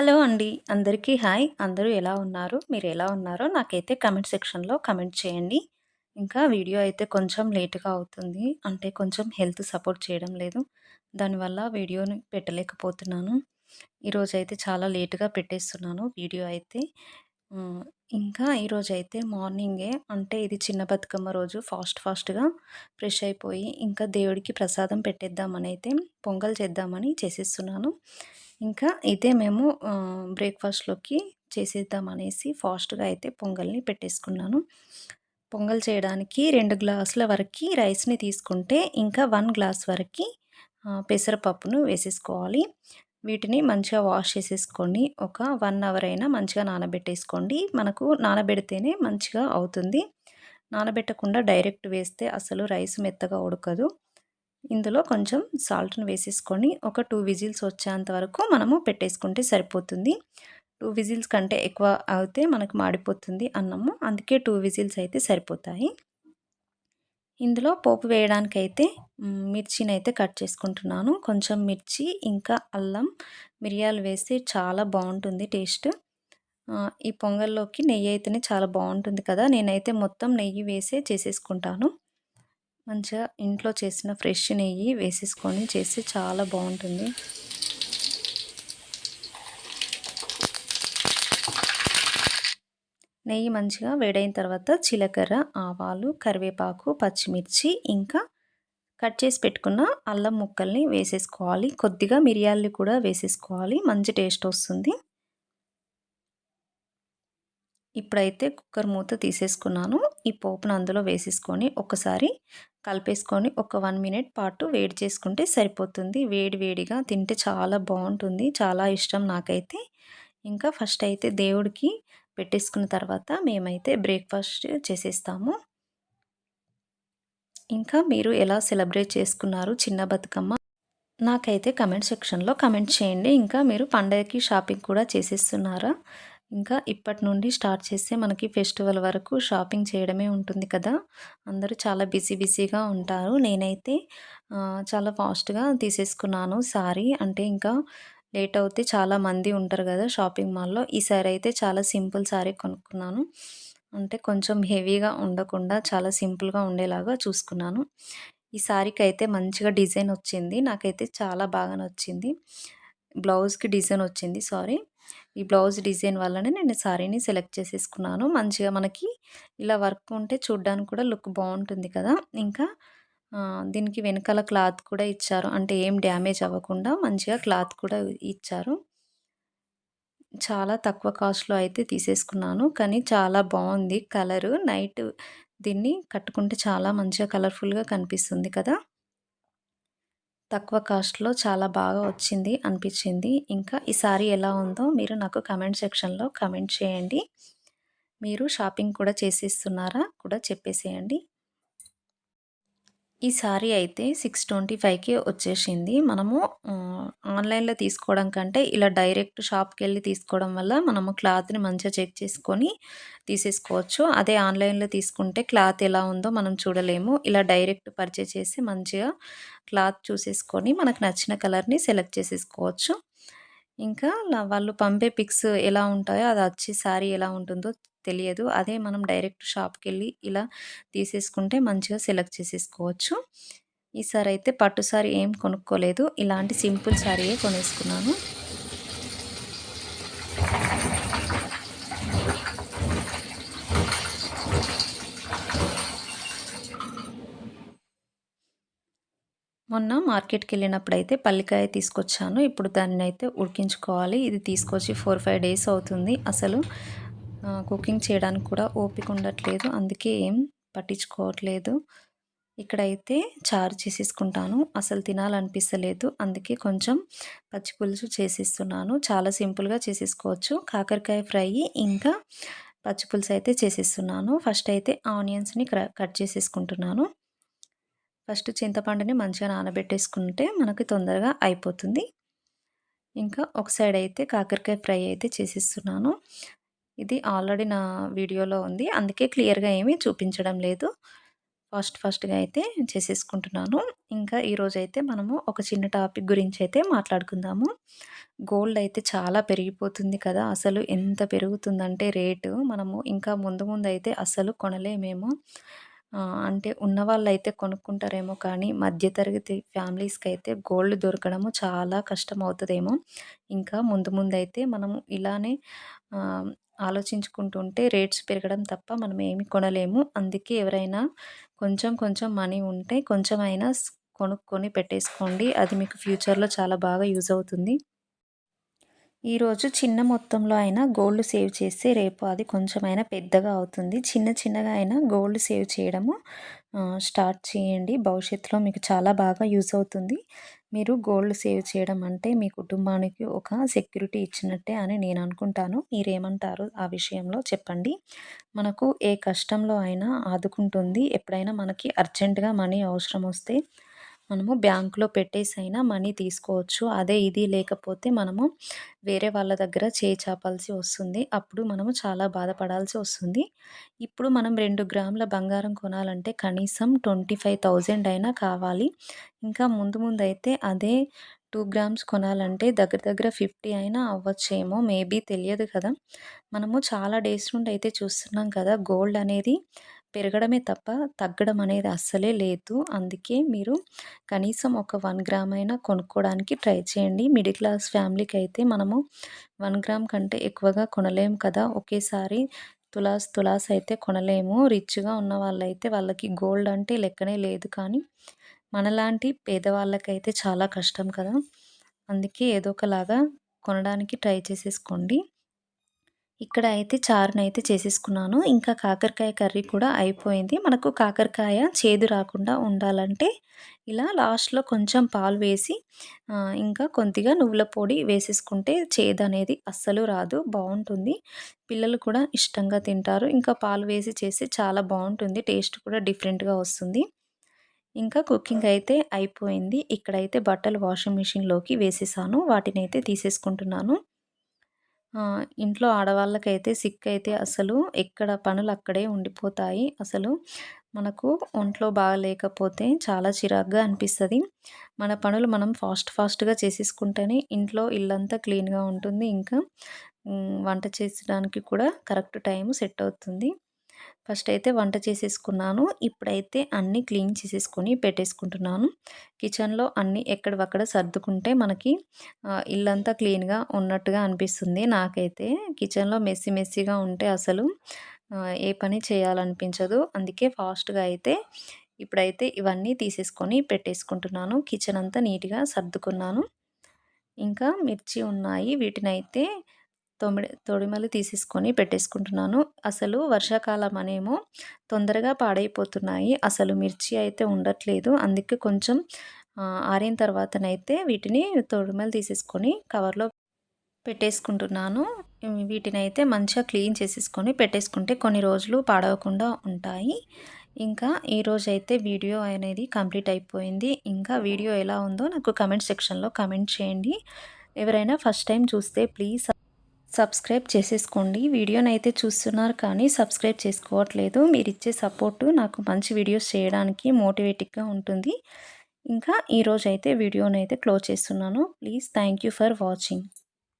Hello అండి. అందరికీ hi. అందరూ ఎలా ఉన్నారు? మీరు ఎలా ఉన్నారో నాకైతే కమెంట్ సెక్షన్‌లో కమెంట్ చేయండి. ఇంకా వీడియో అయితే కొంచెం లేటుగా అవుతుంది. అంటే కొంచెం హెల్త్ సపోర్ట్ చేయడం లేదు. దానివల్ల వీడియోని పెట్టలేకపోతున్నాను. ఈరోజు అయితే చాలా లేటుగా పెట్టేస్తున్నాను వీడియో అయితే. ఇంకా ఇంకా ఈరోజైతే మార్నింగే అంటే ఇది చిన్న బతుకమ్మ రోజు ఫాస్ట్ ఫాస్ట్‌గా ఫ్రెష్ అయిపోయి ఇంకా దేవుడికి ప్రసాదం పెట్టేద్దామని అయితే పొంగల్ చేద్దామని చేసేస్తున్నాను. ఇంకా ఇదే మేము బ్రేక్‌ఫాస్ట్‌లోకి చేసేద్దాం అనేసి ఫాస్ట్‌గా అయితే పొంగల్ని పెట్టేసుకున్నాను. పొంగల్ చేయడానికి రెండు గ్లాసుల వరకు రైస్‌ని తీసుకుంటే ఇంకా వన్ గ్లాస్ వరకి పెసరపప్పును వేసేసుకోవాలి. వీటిని మంచిగా వాష్ చేసేసుకొని ఒక వన్ అవర్ అయినా మంచిగా నానబెట్టేసుకోండి. మనకు నానబెడితేనే మంచిగా అవుతుంది. నానబెట్టకుండా డైరెక్ట్ వేస్తే అసలు రైస్ మెత్తగా ఉడకదు. ఇందులో కొంచెం సాల్ట్‌ని వేసేసుకొని ఒక టూ విజిల్స్ వచ్చేంత వరకు మనము పెట్టేసుకుంటే సరిపోతుంది. టూ విజిల్స్ కంటే ఎక్కువ అయితే మనకు మాడిపోతుంది అన్నము. అందుకే టూ విజిల్స్ అయితే సరిపోతాయి. ఇందులో పోపు వేయడానికైతే మిర్చినైతే కట్ చేసుకుంటున్నాను. కొంచెం మిర్చి ఇంకా అల్లం, మిరియాలు వేస్తే చాలా బాగుంటుంది టేస్ట్. ఈ పొంగల్లోకి నెయ్యి అయితేనే చాలా బాగుంటుంది కదా! నేనైతే మొత్తం నెయ్యి వేసే చేసేసుకుంటాను. మంచిగా ఇంట్లో చేసిన ఫ్రెష్ నెయ్యి వేసేసుకొని చేస్తే చాలా బాగుంటుంది. నెయ్యి మంచిగా వేడైన తర్వాత జీలకర్ర ఆవాలు కరివేపాకు పచ్చిమిర్చి ఇంకా కట్ చేసి పెట్టుకున్న అల్లం ముక్కల్ని వేసేసుకోవాలి. కొద్దిగా మిరియాలు కూడా వేసేసుకోవాలి. మంచి టేస్ట్ వస్తుంది. ఇప్పుడైతే కుక్కర్ మూత తీసేసుకున్నాను. ఈ పోపును అందులో వేసేసుకొని ఒకసారి కలిపేసుకొని ఒక వన్ మినిట్ పాటు వేడి చేసుకుంటే సరిపోతుంది. వేడి వేడిగా తింటే చాలా బాగుంటుంది. చాలా ఇష్టం నాకైతే. ఇంకా ఫస్ట్ అయితే దేవుడికి పెట్టేసుకున్న తర్వాత మేమైతే బ్రేక్ఫాస్ట్ చేసేస్తాము. ఇంకా మీరు ఎలా సెలబ్రేట్ చేసుకున్నారు చిన్న బతుకమ్మ? నాకైతే కమెంట్ సెక్షన్లో కమెంట్ చేయండి. ఇంకా మీరు పండగకి షాపింగ్ కూడా చేసేస్తున్నారా? ఇంకా ఇప్పటి నుండి స్టార్ట్ చేస్తే మనకి ఫెస్టివల్ వరకు షాపింగ్ చేయడమే ఉంటుంది కదా. అందరూ చాలా బిజీ బిజీగా ఉంటారు. నేనైతే చాలా ఫాస్ట్గా తీసేసుకున్నాను సారీ. అంటే ఇంకా లేట్ అవుతే చాలా మంది ఉంటారు కదా షాపింగ్ మాల్లో. ఈసారి అయితే చాలా సింపుల్ సారీ కొనుక్కున్నాను. అంటే కొంచెం హెవీగా ఉండకుండా చాలా సింపుల్గా ఉండేలాగా చూసుకున్నాను. ఈ సారీకి అయితే మంచిగా డిజైన్ వచ్చింది. నాకైతే చాలా బాగా నచ్చింది. బ్లౌజ్కి డిజైన్ వచ్చింది సారీ. ఈ బ్లౌజ్ డిజైన్ వల్లనే నేను శారీని సెలెక్ట్ చేసేసుకున్నాను. మంచిగా మనకి ఇలా వర్క్ ఉంటే చూడ్డానికి కూడా లుక్ బాగుంటుంది కదా! ఇంకా దీనికి వెనకాల క్లాత్ కూడా ఇచ్చారు. అంటే ఏం డ్యామేజ్ అవ్వకుండా మంచిగా క్లాత్ కూడా ఇచ్చారు. చాలా తక్కువ కాస్ట్లో అయితే తీసేసుకున్నాను. కానీ చాలా బాగుంది కలరు. నైట్ దీన్ని కట్టుకుంటే చాలా మంచిగా కలర్ఫుల్గా కనిపిస్తుంది కదా! తక్కువ కాస్ట్లో చాలా బాగా వచ్చింది అనిపించింది. ఇంకా ఈ సారీ ఎలా ఉందో మీరు నాకు కమెంట్ సెక్షన్లో కమెంట్ చేయండి. మీరు షాపింగ్ కూడా చేసేస్తున్నారా? కూడా చెప్పేసేయండి. ఈ సారీ అయితే సిక్స్ ట్వంటీ ఫైవ్కి వచ్చేసింది. మనము ఆన్లైన్లో తీసుకోవడం కంటే ఇలా డైరెక్ట్ షాప్కి వెళ్ళి తీసుకోవడం వల్ల మనము క్లాత్ని మంచిగా చెక్ చేసుకొని తీసేసుకోవచ్చు. అదే ఆన్లైన్లో తీసుకుంటే క్లాత్ ఎలా ఉందో మనం చూడలేము. ఇలా డైరెక్ట్ పర్చేస్ చేసి మంచిగా క్లాత్ చూసేసుకొని మనకు నచ్చిన కలర్ని సెలెక్ట్ చేసేసుకోవచ్చు. ఇంకా వాళ్ళు పంపే పిక్స్ ఎలా ఉంటాయో అది వచ్చి శారీ ఎలా ఉంటుందో తెలియదు. అదే మనం డైరెక్ట్ షాప్కి వెళ్ళి ఇలా తీసేసుకుంటే మంచిగా సెలెక్ట్ చేసేసుకోవచ్చు. ఈసారి అయితే పట్టు సారీ ఏం కొనుక్కోలేదు. ఇలాంటి సింపుల్ సారీయే కొనేసుకున్నాను. మొన్న మార్కెట్కి వెళ్ళినప్పుడు అయితే పల్లికాయ తీసుకొచ్చాను. ఇప్పుడు దాన్ని అయితే ఉడికించుకోవాలి. ఇది తీసుకొచ్చి ఫోర్ ఫైవ్ డేస్ అవుతుంది. అసలు కుకింగ్ చేయడానికి కూడా ఓపిక ఉండట్లేదు. అందుకే ఏం పట్టించుకోవట్లేదు. ఇక్కడైతే చారు చేసేసుకుంటాను. అసలు తినాలనిపిస్తలేదు. అందుకే కొంచెం పచ్చి పులుసు చేసేస్తున్నాను. చాలా సింపుల్గా చేసేసుకోవచ్చు. కాకరకాయ ఫ్రై ఇంకా పచ్చి పులుసు అయితే చేసేస్తున్నాను. ఫస్ట్ అయితే ఆనియన్స్ని కట్ చేసేసుకుంటున్నాను. ఫస్ట్ చింతపండుని మంచిగా నానబెట్టేసుకుంటే మనకి తొందరగా అయిపోతుంది. ఇంకా ఒక సైడ్ అయితే కాకరకాయ ఫ్రై అయితే చేసిస్తున్నాను. ఇది ఆల్రెడీ నా వీడియోలో ఉంది అందుకే క్లియర్గా ఏమీ చూపించడం లేదు ఫస్ట్ ఫాస్ట్‌గా అయితే చేసేసుకుంటున్నాను. ఇంకా ఈరోజు అయితే మనము ఒక చిన్న టాపిక్ గురించి అయితే మాట్లాడుకుందాము. గోల్డ్ అయితే చాలా పెరిగిపోతుంది కదా! అసలు ఎంత పెరుగుతుందంటే రేటు మనము ఇంకా ముందు ముందు అయితే అసలు కొనలేమేమో. అంటే అంటే అయితే కొనుక్కుంటారేమో కానీ మధ్య తరగతి అయితే గోల్డ్ దొరకడము చాలా కష్టమవుతదేమో. ఇంకా ముందు ముందు అయితే మనము ఇలానే ఆలోచించుకుంటుంటే రేట్స్ పెరగడం తప్ప మనం ఏమి కొనలేము. అందుకే ఎవరైనా కొంచెం కొంచెం మనీ ఉంటే కొంచెమైనా అయినా కొనుక్కొని పెట్టేసుకోండి. అది మీకు ఫ్యూచర్‌లో చాలా బాగా యూజ్ అవుతుంది. ఈరోజు చిన్న మొత్తంలో అయినా గోల్డ్ సేవ్ చేస్తే రేపు అది కొంచెమైనా పెద్దగా అవుతుంది. చిన్న చిన్నగా అయినా గోల్డ్ సేవ్ చేయడము స్టార్ట్ చేయండి. భవిష్యత్తులో మీకు చాలా బాగా యూజ్ అవుతుంది. మీరు గోల్డ్ సేవ్ చేయడం అంటే మీ కుటుంబానికి ఒక సెక్యూరిటీ ఇచ్చినట్టే అని నేను అనుకుంటాను. మీరేమంటారు ఆ విషయంలో చెప్పండి. మనకు ఏ కష్టంలో అయినా ఆదుకుంటుంది. ఎప్పుడైనా మనకి అర్జెంట్‌గా మనీ అవసరం వస్తే మనము బ్యాంకులో పెట్టేసైనా మనీ తీసుకోవచ్చు. అదే ఇది లేకపోతే మనము వేరే వాళ్ళ దగ్గర చేయి చాపాల్సి వస్తుంది. అప్పుడు మనము చాలా బాధపడాల్సి వస్తుంది. ఇప్పుడు మనం రెండు గ్రాముల బంగారం కొనాలంటే కనీసం 25,000 అయినా కావాలి. ఇంకా ముందు ముందు అయితే అదే టూ గ్రామ్స్ కొనాలంటే దగ్గర దగ్గర 50 అయినా అవ్వచ్చేమో మేబీ తెలియదు కదా! మనము చాలా డేస్ నుండి అయితే చూస్తున్నాం కదా! గోల్డ్ అనేది పెరగడమే తప్ప తగ్గడం అనేది అస్సలే లేదు. అందుకే మీరు కనీసం ఒక వన్ గ్రామ్ అయినా కొనుక్కోవడానికి ట్రై చేయండి. మిడిల్ క్లాస్ ఫ్యామిలీకి అయితే మనము వన్ గ్రామ్ కంటే ఎక్కువగా కొనలేము కదా! ఒకేసారి తులాస్ తులాస్ అయితే కొనలేము. రిచ్‌గా ఉన్న వాళ్ళైతే వాళ్ళకి గోల్డ్ అంటే లెక్కనే లేదు. కానీ మనలాంటి పేదవాళ్ళకైతే చాలా కష్టం కదా! అందుకే ఏదో ఒకలాగా కొనడానికి ట్రై చేసేసుకోండి. ఇక్కడ అయితే చారునైతే చేసేసుకున్నాను. ఇంకా కాకరకాయ కర్రీ కూడా అయిపోయింది. మనకు కాకరకాయ చేదు రాకుండా ఉండాలంటే ఇలా లాస్ట్‌లో కొంచెం పాలు వేసి ఇంకా కొద్దిగా నువ్వుల పొడి వేసేసుకుంటే చేదు అనేది అస్సలు రాదు. బాగుంటుంది పిల్లలు కూడా ఇష్టంగా తింటారు. ఇంకా పాలు వేసి చేస్తే చాలా బాగుంటుంది టేస్ట్ కూడా డిఫరెంట్‌గా వస్తుంది. ఇంకా కుకింగ్ అయితే అయిపోయింది. ఇక్కడైతే బట్టలు వాషింగ్ మిషన్‌లోకి వేసేసాను. వాటినైతే తీసేసుకుంటున్నాను. ఇంట్లో ఆడవాళ్ళకైతే సిక్ అయితే అసలు ఎక్కడ పనులు అక్కడే ఉండిపోతాయి. అసలు మనకు ఒంట్లో బాగలేకపోతే చాలా చిరాగ్గా అనిపిస్తుంది మన పనులు మనం ఫాస్ట్ ఫాస్ట్‌గా చేసేసుకుంటేనే ఇంట్లో ఇల్లంతా క్లీన్‌గా ఉంటుంది. ఇంకా వంట చేసడానికి కూడా కరెక్ట్ టైం సెట్ అవుతుంది. ఫస్ట్ అయితే వంట చేసేసుకున్నాను. ఇప్పుడైతే అన్నీ క్లీన్ చేసేసుకొని పెట్టేసుకుంటున్నాను. కిచెన్‌లో అన్నీ ఎక్కడవక్కడ సర్దుకుంటే మనకి ఇల్లంతా క్లీన్‌గా ఉన్నట్టుగా అనిపిస్తుంది నాకైతే. కిచెన్‌లో మెస్సీ మెస్సీగా ఉంటే అసలు ఏ పని చేయాలనిపించదు. అందుకే ఫాస్ట్‌గా అయితే ఇప్పుడైతే ఇవన్నీ తీసేసుకొని పెట్టేసుకుంటున్నాను. కిచెన్ అంతా నీట్‌గా సర్దుకున్నాను. ఇంకా మిర్చి ఉన్నాయి. వీటినైతే తొమిడి తొడిమలు తీసేసుకొని పెట్టేసుకుంటున్నాను. అసలు వర్షాకాలం అనేమో తొందరగా పాడైపోతున్నాయి. అసలు మిర్చి అయితే ఉండట్లేదు. అందుకే కొంచెం ఆరిన తర్వాతనైతే వీటిని తొడిమలు తీసేసుకొని కవర్‌లో పెట్టేసుకుంటున్నాను. వీటిని వీటినైతే మంచిగా క్లీన్ చేసేసుకొని పెట్టేసుకుంటే కొన్ని రోజులు పాడవకుండా ఉంటాయి. ఇంకా ఈరోజైతే వీడియో అనేది కంప్లీట్ అయిపోయింది. ఇంకా వీడియో ఎలా ఉందో నాకు కమెంట్ సెక్షన్‌లో కమెంట్ చేయండి. ఎవరైనా ఫస్ట్ టైం చూస్తే ప్లీజ్ సబ్స్క్రైబ్ చేసేసుకోండి. వీడియోనైతే చూస్తున్నారు కానీ సబ్స్క్రైబ్ చేసుకోవట్లేదు. మీరిచ్చే సపోర్టు నాకు మంచి వీడియోస్ చేయడానికి మోటివేటిక్గా ఉంటుంది. ఇంకా ఈరోజైతే వీడియోనైతే క్లోజ్ చేస్తున్నాను. Please thank you for watching.